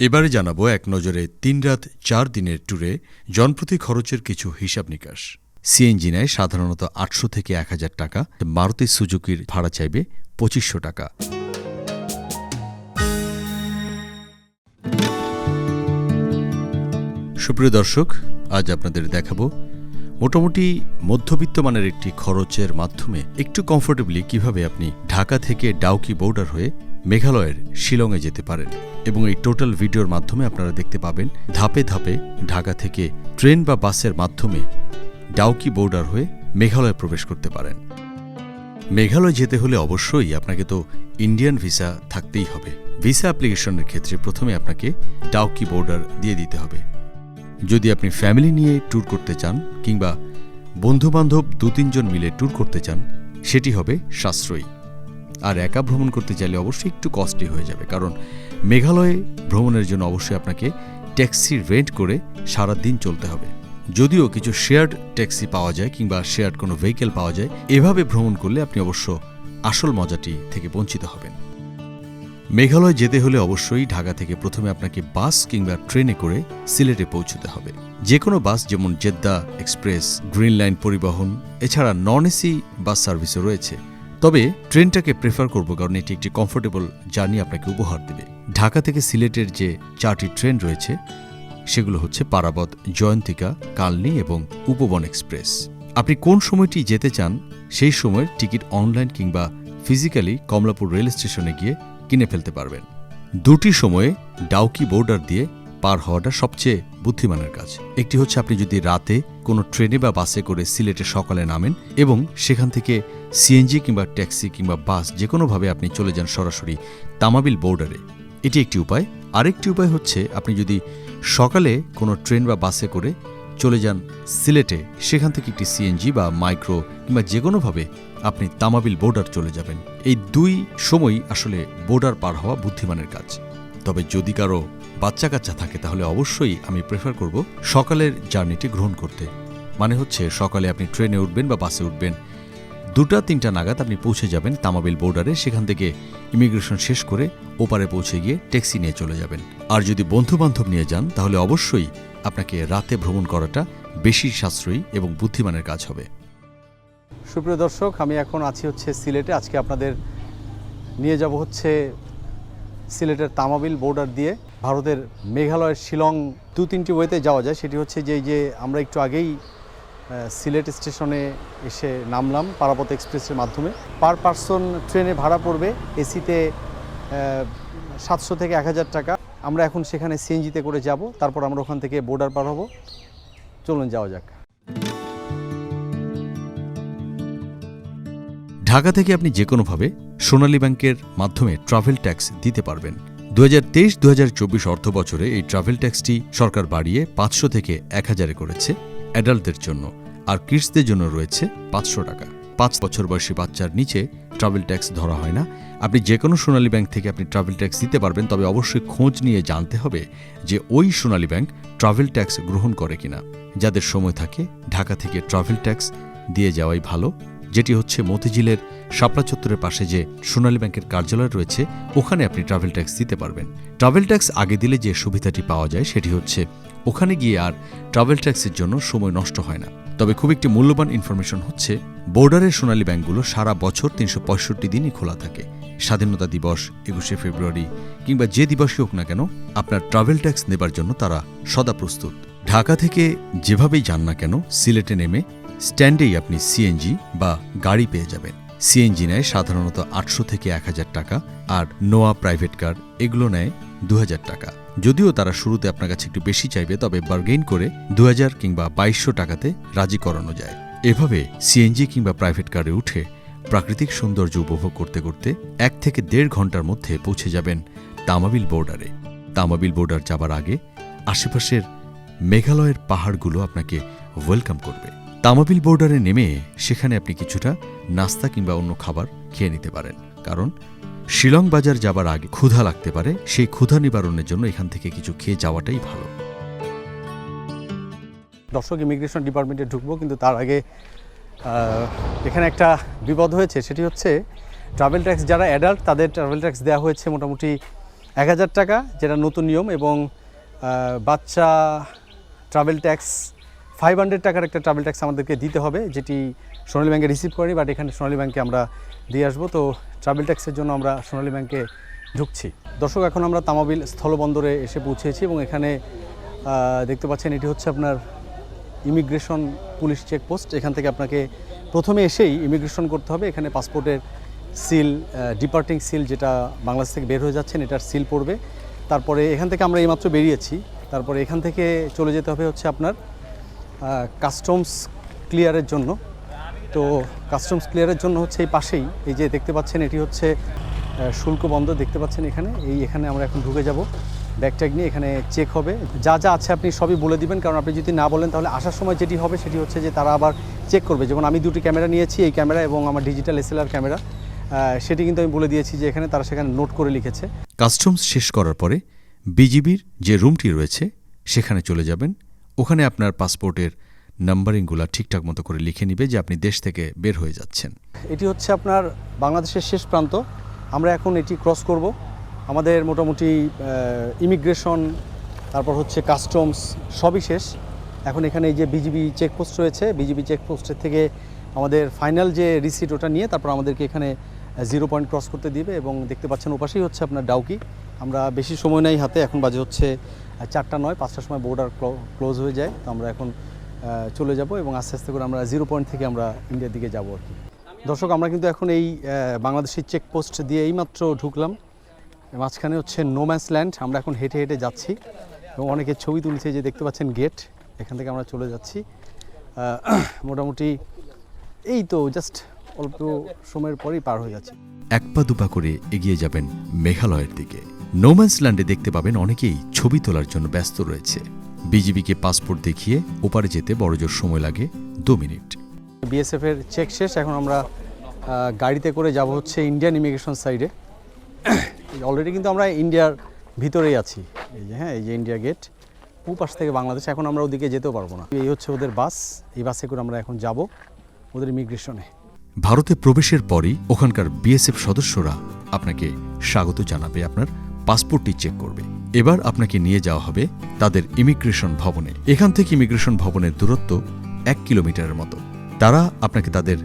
এবারে জানাব এক নজরে তিন রাত চার দিনের ট্যুরে জনপ্রতি খরচের কিছু হিসাব নিকাশ। সিএনজি নেয় সাধারণত আটশো থেকে এক হাজার টাকা, মারুতি সুজুকির ভাড়া চাইবে পঁচিশশো টাকা। সুপ্রিয় দর্শক, আজ আপনাদের দেখাবো মোটামুটি মধ্যবিত্ত মানের একটি খরচের মাধ্যমে একটু কমফোর্টেবলি কীভাবে আপনি ঢাকা থেকে ডাউকি বর্ডার হয়ে মেঘালয়ের শিলংয়ে যেতে পারেন এবং এই টোটাল ভিডিওর মাধ্যমে আপনারা দেখতে পাবেন ধাপে ধাপে ঢাকা থেকে ট্রেন বা বাসের মাধ্যমে ডাউকি বর্ডার হয়ে মেঘালয়ে প্রবেশ করতে পারেন। মেঘালয় যেতে হলে অবশ্যই আপনাকে তো ইন্ডিয়ান ভিসা থাকতেই হবে। ভিসা অ্যাপ্লিকেশনের ক্ষেত্রে প্রথমে আপনাকে ডাউকি বর্ডার দিয়ে দিতে হবে। যদি আপনি ফ্যামিলি নিয়ে ট্যুর করতে চান কিংবা বন্ধুবান্ধব দু তিনজন মিলে ট্যুর করতে চান, সেটি হবে সাশ্রয়ী। আর একা ভ্রমণ করতে চাইলে অবশ্যই একটু কস্টলি হয়ে যাবে। কারণ মেঘালয়ে ভ্রমণের জন্য অবশ্যই আপনাকে ট্যাক্সি রেন্ট করে সারা দিন চলতে হবে। যদিও কিছু শেয়ার্ড ট্যাক্সি পাওয়া যায় কিংবা শেয়ার্ড কোনো ভেহিকেল পাওয়া যায়, এভাবে ভ্রমণ করলে আপনি অবশ্য আসল মজাটি থেকে বঞ্চিত হবেন। মেঘালয় যেতে হলে অবশ্যই ঢাকা থেকে প্রথমে আপনাকে বাস কিংবা ট্রেনে করে সিলেটে পৌঁছতে হবে। যে কোনো বাস যেমন জেদ্দা এক্সপ্রেস, গ্রিন লাইন পরিবহন, এছাড়া নন এসি বাস সার্ভিসও রয়েছে। তবে ট্রেনটাকে প্রেফার করব কারণ এটি একটি কমফোর্টেবল জার্নি আপনাকে উপহার দেবে। ঢাকা থেকে সিলেটের যে চারটি ট্রেন রয়েছে, সেগুলো হচ্ছে পারাবত, জয়ন্তিকা, কালনি এবং উপবন এক্সপ্রেস। আপনি কোন সময়টি যেতে চান, সেই সময়ের টিকিট অনলাইন কিংবা ফিজিক্যালি কমলাপুর রেল স্টেশনে গিয়ে কিনে ফেলতে পারবেন। দুটি সময়ে ডাউকি বর্ডার দিয়ে পার হওয়াটা সবচেয়ে বুদ্ধিমানের কাজ। একটি হচ্ছে আপনি যদি রাতে কোনো ট্রেনে বা বাসে করে সিলেটে সকালে নামেন এবং সেখান থেকে সিএনজি কিংবা ট্যাক্সি কিংবা বাস যে কোনোভাবে আপনি চলে যান সরাসরি তামাবিল বর্ডারে এটি একটি উপায়। আরেকটি উপায় হচ্ছে আপনি যদি সকালে কোনো ট্রেন বা বাসে করে চলে যান সিলেটে, সেখান থেকে একটি সিএনজি বা মাইক্রো কিংবা যে কোনোভাবে আপনি তামাবিল বর্ডার চলে যাবেন। এই দুই সময় আসলে বর্ডার পার হওয়া বুদ্ধিমানের কাজ। তবে যদি কারও বাচ্চা কাচ্চা থাকে, তাহলে অবশ্যই আমি প্রেফার করব সকালের জার্নিটি গ্রহণ করতে। মানে হচ্ছে, সকালে আপনি ট্রেনে উঠবেন বা বাসে উঠবেন, দুটা, তিনটা নাগাদ আপনি পৌঁছে যাবেন তামাবিল বর্ডারে সেখান থেকে ইমিগ্রেশন শেষ করে ওপারে পৌঁছে গিয়ে ট্যাক্সি নিয়ে চলে যাবেন। আর যদি বন্ধু বান্ধব নিয়ে যান, তাহলে অবশ্যই আপনাকে রাতে ভ্রমণ করাটা বেশি সাশ্রয়ী এবং বুদ্ধিমানের কাজ হবে। সুপ্রিয় দর্শক, আমি এখন আছি হচ্ছে সিলেটে। আজকে আপনাদের নিয়ে যাব হচ্ছে সিলেটের তামাবিল বর্ডার দিয়ে ভারতের মেঘালয়ের শিলং দু তিনটি ওয়েতে যাওয়া যায়। সেটি হচ্ছে যে যে আমরা একটু আগেই সিলেট স্টেশনে এসে নামলাম পারাপথ এক্সপ্রেসের মাধ্যমে। পার পার্সন ট্রেনে ভাড়া পড়বে এসিতে সাতশো থেকে এক হাজার টাকা। আমরা এখন সেখানে সিএনজিতে করে যাব, তারপর আমরা ওখান থেকে বর্ডার পার হব। চলুন যাওয়া যাক। ঢাকা থেকে আপনি যে কোনোভাবে সোনালী ব্যাংকের মাধ্যমে ট্রাভেল ট্যাক্স দিতে পারবেন। দু হাজার তেইশ দু হাজার চব্বিশ অর্থ বছরে এই ট্রাভেল ট্যাক্সটি সরকার বাড়িয়ে পাঁচশো থেকে এক হাজারে করেছে অ্যাডাল্টদের জন্য আর কিডসদের জন্য রয়েছে পাঁচশো টাকা। পাঁচ বছর বয়সী বাচ্চার নিচে ট্রাভেল ট্যাক্স ধরা হয় না। আপনি যে কোনো সোনালী ব্যাংক থেকে আপনি ট্রাভেল ট্যাক্স দিতে পারবেন, তবে অবশ্যই খোঁজ নিয়ে জানতে হবে যে ওই সোনালী ব্যাংক ট্রাভেল ট্যাক্স গ্রহণ করে কিনা। যাদের সময় থাকে, ঢাকা থেকে ট্রাভেল ট্যাক্স দিয়ে যাওয়াই ভালো। যেটি হচ্ছে মতিঝিলের শাপলা চত্বরের পাশে যে সোনালী ব্যাংকের কার্যালয় রয়েছে, ওখানে আপনি ট্রাভেল ট্যাক্স দিতে পারবেন। ট্রাভেল ট্যাক্স আগে দিলে যে সুবিধাটি পাওয়া যায় সেটি হচ্ছে, ওখানে গিয়ে আর ট্রাভেল ট্যাক্সের জন্য সময় নষ্ট হয় না। তবে খুব একটি মূল্যবান ইনফরমেশন হচ্ছে বোর্ডারের সোনালী ব্যাংকগুলো সারা বছর তিনশো পঁয়ষট্টি দিনই খোলা থাকে। স্বাধীনতা দিবস, একুশে ফেব্রুয়ারি, কিংবা যে দিবসই হোক না কেন, আপনার ট্রাভেল ট্যাক্স নেবার জন্য তারা সদা প্রস্তুত। ঢাকা থেকে যেভাবেই যান না কেন, সিলেটে নেমে স্ট্যান্ডেই আপনি সিএনজি বা গাড়ি পেয়ে যাবেন। সিএনজি নেয় সাধারণত আটশো থেকে এক হাজার টাকা আর নোয়া প্রাইভেট কার এগুলো নেয় দু হাজার টাকা। যদিও তারা শুরুতে আপনার কাছে একটু বেশি চাইবে, তবে বার্গেইন করে দু হাজার কিংবা বাইশশো টাকাতে রাজি করানো যায়। এভাবে সিএনজি কিংবা প্রাইভেট কারে উঠে প্রাকৃতিক সৌন্দর্য উপভোগ করতে করতে এক থেকে দেড় ঘণ্টার মধ্যে পৌঁছে যাবেন তামাবিল বর্ডারে তামাবিল বর্ডার যাবার আগে আশেপাশের মেঘালয়ের পাহাড়গুলো আপনাকে ওয়েলকাম করবে। তামাবিল বর্ডারে নেমে সেখানে আপনি কিছুটা নাস্তা কিংবা অন্য খাবার খেয়ে নিতে পারেন। কারণ শিলং বাজার যাবার আগে ক্ষুধা লাগতে পারে, সেই ক্ষুধা নিবারণের জন্য এখান থেকে কিছু খেয়ে যাওয়াটাই ভালো। দর্শক ইমিগ্রেশন ডিপার্টমেন্টে ঢুকবো, কিন্তু তার আগে এখানে একটা বিপদ হয়েছে, সেটি হচ্ছে ট্রাভেল ট্যাক্স যারা অ্যাডাল্ট তাদের ট্রাভেল ট্যাক্স দেওয়া হয়েছে মোটামুটি এক হাজার টাকা, যেটা নতুন নিয়ম এবং বাচ্চা ট্রাভেল ট্যাক্স ফাইভ হান্ড্রেড টাকার একটা ট্রাভেল ট্যাক্স আমাদেরকে দিতে হবে, যেটি সোনালী ব্যাংকে রিসিভ করিনি বাট এখানে সোনালী ব্যাংকে আমরা দিয়ে আসব। তো ট্রাভেল ট্যাক্সের জন্য আমরা সোনালী ব্যাংকে ঢুকছি। দর্শক, এখন আমরা তামাবিল স্থলবন্দরে এসে পৌঁছেছি এবং এখানে দেখতে পাচ্ছেন এটি হচ্ছে আপনার ইমিগ্রেশন পুলিশ চেকপোস্ট এখান থেকে আপনাকে প্রথমে এসেই ইমিগ্রেশন করতে হবে। এখানে পাসপোর্টের সিল ডিপার্টিং সিল যেটা বাংলাদেশ থেকে বের হয়ে যাচ্ছেন, এটার সিল পড়বে। তারপরে এখান থেকে আমরা এইমাত্র বেরিয়েছি। তারপরে এখান থেকে চলে যেতে হবে হচ্ছে আপনার কাস্টমস ক্লিয়ারের জন্য। তো কাস্টমস ক্লিয়ারের জন্য হচ্ছে এই পাশেই, এই যে দেখতে পাচ্ছেন, এটি হচ্ছে শুল্ক বন্ধ দেখতে পাচ্ছেন এখানে। এই এখানে আমরা এখন ঢুকে যাব। ব্যাগ ট্যাগ নিয়ে এখানে চেক হবে। যা যা আছে আপনি সবই বলে দিবেন, কারণ আপনি যদি না বলেন তাহলে আসার সময় যেটি হবে সেটি হচ্ছে যে তারা আবার চেক করবে। যেমন আমি দুটি ক্যামেরা নিয়েছি, এই ক্যামেরা এবং আমার ডিজিটাল এসএলআর ক্যামেরা। সেটি কিন্তু আমি বলে দিয়েছি যে এখানে তারা সেখানে নোট করে লিখেছে। কাস্টমস শেষ করার পরে বিজিবির যে রুমটি রয়েছে, সেখানে চলে যাবেন। ওখানে আপনার পাসপোর্টের নাম্বারিংগুলো ঠিকঠাক মতো করে লিখে নিবে যে আপনি দেশ থেকে বের হয়ে যাচ্ছেন। এটি হচ্ছে আপনার বাংলাদেশের শেষ প্রান্ত। আমরা এখন এটি ক্রস করব। আমাদের মোটামুটি ইমিগ্রেশন তারপর হচ্ছে কাস্টমস সবই শেষ। এখন এখানে এই যে বিজিবি চেকপোস্ট রয়েছে বিজিবি চেকপোস্টের থেকে আমাদের ফাইনাল যে রিসিট ওটা নিয়ে তারপর আমাদেরকে এখানে জিরো পয়েন্ট ক্রস করতে দিবে এবং দেখতে পাচ্ছেন ওপাশেই হচ্ছে আপনার ডাউকি। আমরা বেশি সময় নেই, হাতে এখন বাজে হচ্ছে চারটা নয়, পাঁচটার সময় বোর্ডার ক্লোজ হয়ে যায়। তো আমরা এখন চলে যাব এবং আস্তে আস্তে করে আমরা জিরো পয়েন্ট থেকে আমরা ইন্ডিয়ার দিকে যাব আর কি। দর্শক, আমরা কিন্তু এখন এই বাংলাদেশের চেকপোস্ট দিয়ে এইমাত্র ঢুকলাম। মাঝখানে হচ্ছে নোম্যান্স ল্যান্ড আমরা এখন হেঁটে হেঁটে যাচ্ছি। এবং অনেকে ছবি তুলছে যে দেখতে পাচ্ছেন গেট এখান থেকে আমরা চলে যাচ্ছি। মোটামুটি এই তো জাস্ট অল্প সময়ের পরেই পার হয়ে যাচ্ছে। এক পা দুপা করে এগিয়ে যাবেন মেঘালয়ের দিকে। নোম্যান্স ল্যান্ডে দেখতে পাবেন অনেকেই ছবি তোলার জন্য ব্যস্ত রয়েছে। বিজিবিকে পাসপোর্ট দেখিয়ে ওপারে যেতে বড়জোর সময় লাগে দু মিনিট। বিএসএফ এর চেক শেষ এখন আমরা গাড়িতে করে যাব হচ্ছে ইন্ডিয়ান ইমিগ্রেশন সাইডে অলরেডি কিন্তু আমরা ইন্ডিয়ার ভিতরেই আছি। এই যে হ্যাঁ এই যে ইন্ডিয়া গেট পাশ থেকে বাংলাদেশ এখন আমরা ওদিকে যেতেও পারব না। এই হচ্ছে ওদের বাস এই বাসে করে আমরা এখন যাব ওদের ইমিগ্রেশনে ভারতে প্রবেশের পরই ওখানকার বিএসএফ সদস্যরা আপনাকে স্বাগত জানাবে আপনার পাসপোর্টটি চেক করবে। এবার আপনাকে নিয়ে যাওয়া হবে তাদের ইমিগ্রেশন ভবনে। এখান থেকে ইমিগ্রেশন ভবনের দূরত্ব এক কিলোমিটারের মতো। তারা আপনাকে তাদের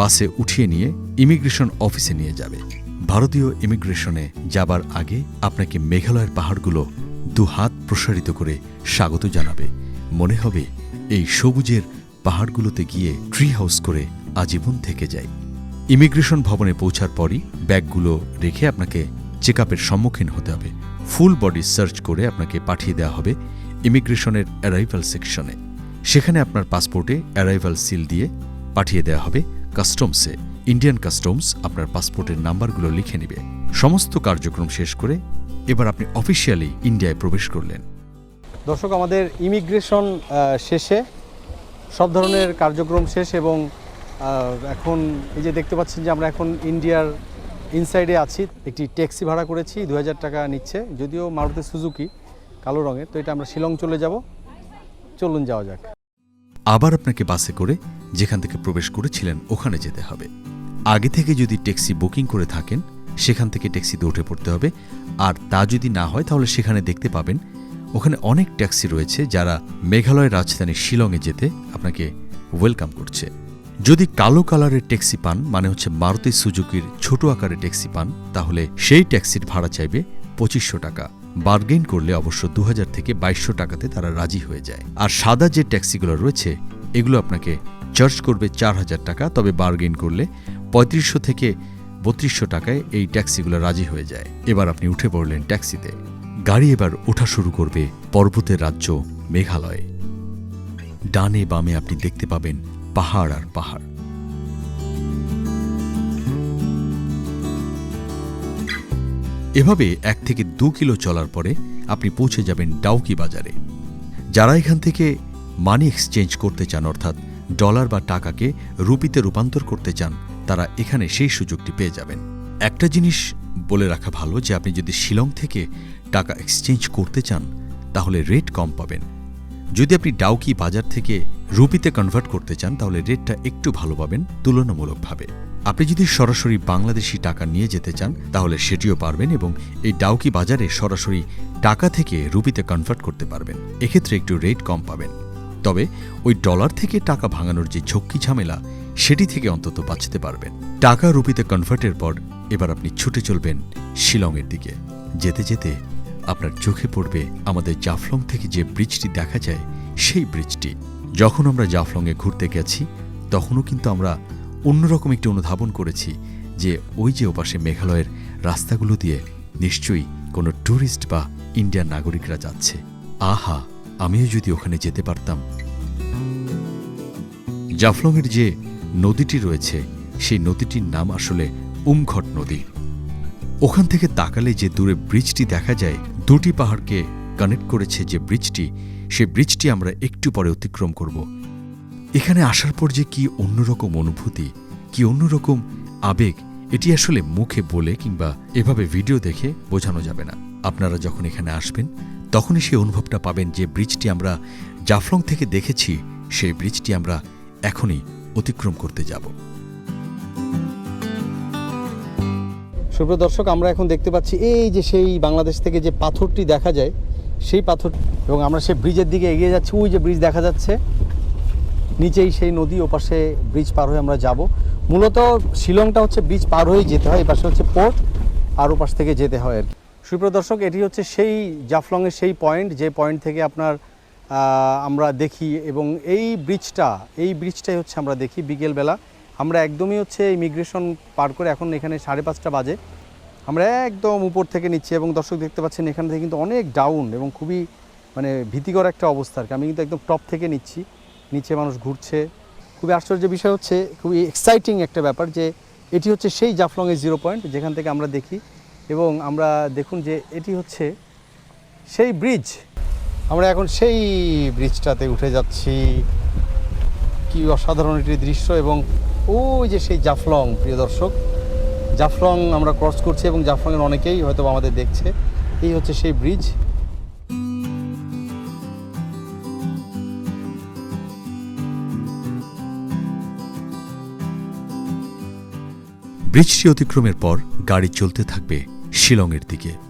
বাসে উঠিয়ে নিয়ে ইমিগ্রেশন অফিসে নিয়ে যাবে। ভারতীয় ইমিগ্রেশনে যাবার আগে আপনাকে মেঘালয়ের পাহাড়গুলো দু হাত প্রসারিত করে স্বাগত জানাবে। মনে হবে এই সবুজের পাহাড়গুলোতে গিয়ে ট্রি হাউস করে আজীবন থেকে যায়। ইমিগ্রেশন ভবনে পৌঁছার পরই ব্যাগগুলো রেখে আপনাকে চেক সম্মুখীন হতে হবে। ফুল বডি সার্চ করে আপনাকে পাঠিয়ে দেওয়া হবে ইমিগ্রেশনের অ্যারাইভাল সেকশনে। সেখানে আপনার পাসপোর্টে অ্যারাইভাল সিল দিয়ে পাঠিয়ে দেওয়া হবে কাস্টমসে। ইন্ডিয়ান কাস্টমস আপনার পাসপোর্টের নাম্বারগুলো লিখে নেবে। সমস্ত কার্যক্রম শেষ করে এবার আপনি অফিসিয়ালি ইন্ডিয়ায় প্রবেশ করলেন। দর্শক, আমাদের ইমিগ্রেশন শেষে সব ধরনের কার্যক্রম শেষ এবং এখন এই যে দেখতে পাচ্ছেন যে আমরা এখন ইন্ডিয়ার ইনসাইডে আছি, একটি ট্যাক্সি ভাড়া করেছি দু হাজার টাকা নিচ্ছে, যদিও মারুতি সুজুকি কালো রঙের, তো এটা আমরা শিলং চলে যাব। চলুন যাওয়া যাক। আবার আপনাকে বাসে করে যেখান থেকে প্রবেশ করেছিলেন ওখানে যেতে হবে। আগে থেকে যদি ট্যাক্সি বুকিং করে থাকেন, সেখান থেকে ট্যাক্সিতে উঠে পড়তে হবে। আর তা যদি না হয়, তাহলে সেখানে দেখতে পাবেন, ওখানে অনেক ট্যাক্সি রয়েছে যারা মেঘালয়ের রাজধানী শিলংয়ে যেতে আপনাকে ওয়েলকাম করছে। যদি কালো কালারের ট্যাক্সি পান মানে হচ্ছে মারুতি সুজুকির ছোট আকারের ট্যাক্সি পান, তাহলে সেই ট্যাক্সির ভাড়া চাইবে পঁচিশশো টাকা। বার্গেন করলে অবশ্য দু হাজার থেকে বাইশশো টাকাতে তারা রাজি হয়ে যায়। আর সাদা যে ট্যাক্সিগুলো রয়েছে, এগুলো আপনাকে চার্জ করবে চার হাজার টাকা, তবে বার্গেন করলে পঁয়ত্রিশশো থেকে বত্রিশশো টাকায় এই ট্যাক্সিগুলো রাজি হয়ে যায়। এবার আপনি উঠে পড়লেন ট্যাক্সিতে। গাড়ি এবার ওঠা শুরু করবে পর্বতের রাজ্য মেঘালয়ে। ডানে বামে আপনি দেখতে পাবেন পাহাড় আর পাহাড়। এভাবে এক থেকে দু কিলো চলার পরে আপনি পৌঁছে যাবেন ডাউকি বাজারে। যারা এখান থেকে মানি এক্সচেঞ্জ করতে চান, অর্থাৎ ডলার বা টাকাকে রুপিতে রূপান্তর করতে চান, তারা এখানে সেই সুযোগটি পেয়ে যাবেন। একটা জিনিস বলে রাখা ভালো যে, আপনি যদি শিলং থেকে টাকা এক্সচেঞ্জ করতে চান, তাহলে রেট কম পাবেন। যদি আপনি ডাউকি বাজার থেকে রুপিতে কনভার্ট করতে চান, তাহলে রেটটা একটু ভালো পাবেন, তুলনামূলকভাবে। আপনি যদি সরাসরি বাংলাদেশি টাকা নিয়ে যেতে চান, তাহলে সেটিও পারবেন এবং এই ডাউকি বাজারে সরাসরি টাকা থেকে রুপিতে কনভার্ট করতে পারবেন। এক্ষেত্রে একটু রেট কম পাবেন। তবে ওই ডলার থেকে টাকা ভাঙানোর যে ঝক্কি ঝামেলা, সেটি থেকে অন্তত বাঁচতে পারবেন। টাকা রুপিতে কনভার্টের পর এবার আপনি ছুটে চলবেন শিলংয়ের দিকে। যেতে যেতে আপনার চোখে পড়বে আমাদের জাফলং থেকে যে ব্রিজটি দেখা যায়, সেই ব্রিজটি। যখন আমরা জাফলংয়ে ঘুরতে গেছি, তখনও কিন্তু আমরা অন্যরকম একটি অনুধাবন করেছি যে ওই যে ওপাশে মেঘালয়ের রাস্তাগুলো দিয়ে নিশ্চয়ই কোনো ট্যুরিস্ট বা ইন্ডিয়ান নাগরিকরা যাচ্ছে। আহা, আমিও যদি ওখানে যেতে পারতাম। জাফলংয়ের যে নদীটি রয়েছে, সেই নদীটির নাম আসলে উমঘট নদী। ওখান থেকে তাকালে যে দূরে ব্রিজটি দেখা যায় দুটি পাহাড়কে কানেক্ট করেছে যে ব্রিজটি, সে ব্রিজটি আমরা একটু পরে অতিক্রম করব। এখানে আসার পর যে কি অন্যরকম অনুভূতি, কি অন্যরকম আবেগ, এটি আসলে মুখে বলে কিংবা এভাবে ভিডিও দেখে বোঝানো যাবে না। আপনারা যখন এখানে আসবেন, তখনই সেই অনুভবটা পাবেন যে ব্রিজটি আমরা জাফলং থেকে দেখেছি, সেই ব্রিজটি আমরা এখনই অতিক্রম করতে যাব। সুপ্রিয় দর্শক, আমরা এখন দেখতে পাচ্ছি এই যে সেই বাংলাদেশ থেকে যে পাথরটি দেখা যায়, সেই পাথর এবং আমরা সেই ব্রিজের দিকে এগিয়ে যাচ্ছি। ওই যে ব্রিজ দেখা যাচ্ছে, নিচেই সেই নদী, ওপাশে ব্রিজ পার হয়ে আমরা যাব। মূলত শিলংটা হচ্ছে ব্রিজ পার হয়ে যেতে হয়, এপাশে হচ্ছে পোর্ট, আর ওপাশ থেকে যেতে হয় আর কি। সুপ্রিয় দর্শক, এটি হচ্ছে সেই জাফলংয়ের সেই পয়েন্ট, যে পয়েন্ট থেকে আপনার আমরা দেখি। এবং এই ব্রিজটা, এই ব্রিজটাই হচ্ছে আমরা দেখি বিকেলবেলা। আমরা একদমই হচ্ছে ইমিগ্রেশন পার করে এখন এখানে সাড়ে পাঁচটা বাজে। আমরা একদম উপর থেকে নিচ্ছি এবং দর্শক দেখতে পাচ্ছেন এখান থেকে কিন্তু অনেক ডাউন এবং খুবই মানে ভীতিকর একটা অবস্থা আর কি। আমি কিন্তু একদম টপ থেকে নিচ্ছি। নিচে মানুষ ঘুরছে। খুবই আশ্চর্য বিষয় হচ্ছে, খুবই এক্সাইটিং একটা ব্যাপার যে এটি হচ্ছে সেই জাফলংয়ের জিরো পয়েন্ট যেখান থেকে আমরা দেখি এবং আমরা দেখুন যে এটি হচ্ছে সেই ব্রিজ আমরা এখন সেই ব্রিজটাতে উঠে যাচ্ছি। কি অসাধারণ একটি দৃশ্য এবং ওই যে সেই জাফলং, প্রিয় দর্শক। জাফলং আমরা ক্রস করছি এবং জাফলংয়ের অনেকেই হয়তো আমাদের দেখছে। এই হচ্ছে সেই ব্রিজ ব্রিজটি অতিক্রমের পর গাড়ি চলতে থাকবে শিলংয়ের দিকে।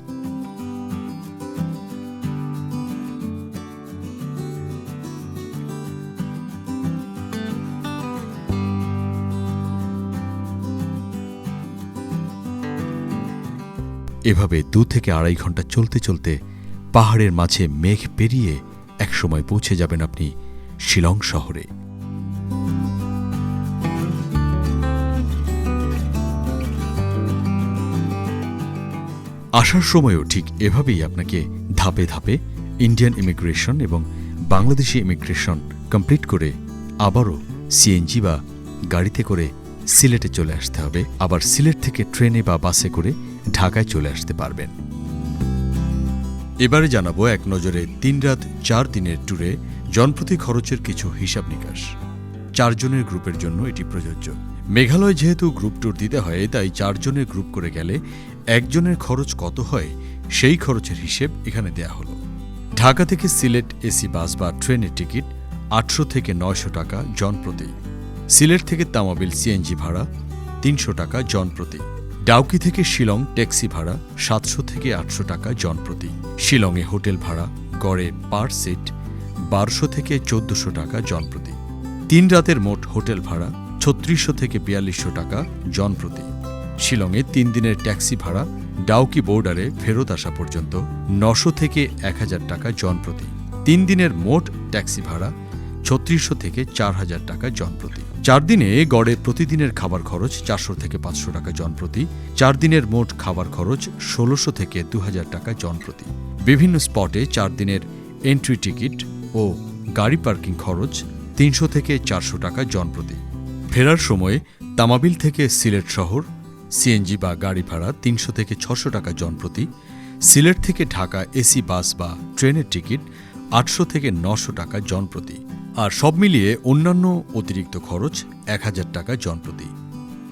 এভাবে দু থেকে আড়াই ঘণ্টা চলতে চলতে পাহাড়ের মাঝে মেঘ পেরিয়ে একসময় পৌঁছে যাবেন আপনি শিলং শহরে। আসার সময়ও ঠিক এভাবেই আপনাকে ধাপে ধাপে ইন্ডিয়ান ইমিগ্রেশন এবং বাংলাদেশি ইমিগ্রেশন কমপ্লিট করে আবারও সিএনজি বা গাড়িতে করে সিলেটে চলে আসতে হবে। আবার সিলেট থেকে ট্রেনে বা বাসে করে ঢাকায় চলে আসতে পারবেন। এবারে জানাব এক নজরে তিন রাত চার দিনের ট্যুরে জনপ্রতি খরচের কিছু হিসাব নিকাশ। চারজনের গ্রুপের জন্য এটি প্রযোজ্য। মেঘালয় যেহেতু গ্রুপ ট্যুর দিতে হয়, তাই চারজনের গ্রুপ করে গেলে একজনের খরচ কত হয়, সেই খরচের হিসেব এখানে দেয়া হলো। ঢাকা থেকে সিলেট এসি বাস বা ট্রেনের টিকিট আটশো থেকে নয়শো টাকা জনপ্রতি। সিলেট থেকে তামাবিল সিএনজি ভাড়া তিনশো টাকা জনপ্রতি। ডাউকি থেকে শিলং ট্যাক্সি ভাড়া সাতশো থেকে আটশো টাকা জনপ্রতি। শিলংয়ে হোটেল ভাড়া, গড়ে পার সিট বারোশো থেকে চোদ্দশো টাকা জনপ্রতি। তিন রাতের মোট হোটেল ভাড়া ছত্রিশশো থেকে বিয়াল্লিশশো টাকা জনপ্রতি। শিলংয়ে তিন দিনের ট্যাক্সি ভাড়া ডাউকি বোর্ডারে ফেরত আসা পর্যন্ত নশো থেকে এক হাজার টাকা জনপ্রতি। তিন দিনের মোট ট্যাক্সি ভাড়া ছত্রিশশো থেকে চার হাজার টাকা জনপ্রতি। চার দিনে গড়ে প্রতিদিনের খাবার খরচ চারশো থেকে পাঁচশো টাকা জনপ্রতি। চার দিনের মোট খাবার খরচ ষোলোশো থেকে দু হাজার টাকা জনপ্রতি। বিভিন্ন স্পটে চার দিনের এন্ট্রি টিকিট ও গাড়ি পার্কিং খরচ তিনশো থেকে চারশো টাকা জনপ্রতি। ফেরার সময়ে তামাবিল থেকে সিলেট শহর, সিএনজি বা গাড়ি ভাড়া তিনশো থেকে ছশো টাকা জনপ্রতি। সিলেট থেকে ঢাকা এসি বাস বা ট্রেনের টিকিট আটশো থেকে নশো টাকা জনপ্রতি। আর সব মিলিয়ে অন্যান্য অতিরিক্ত খরচ এক হাজার টাকা জনপ্রতি।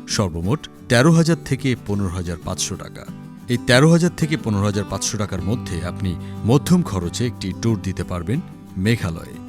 সর্বমোট তেরো হাজার থেকে পনেরো হাজার পাঁচশো টাকা। এই তেরো হাজার থেকে পনেরো হাজার পাঁচশো টাকার মধ্যে আপনি মধ্যম খরচে একটি ট্যুর দিতে পারবেন মেঘালয়ে।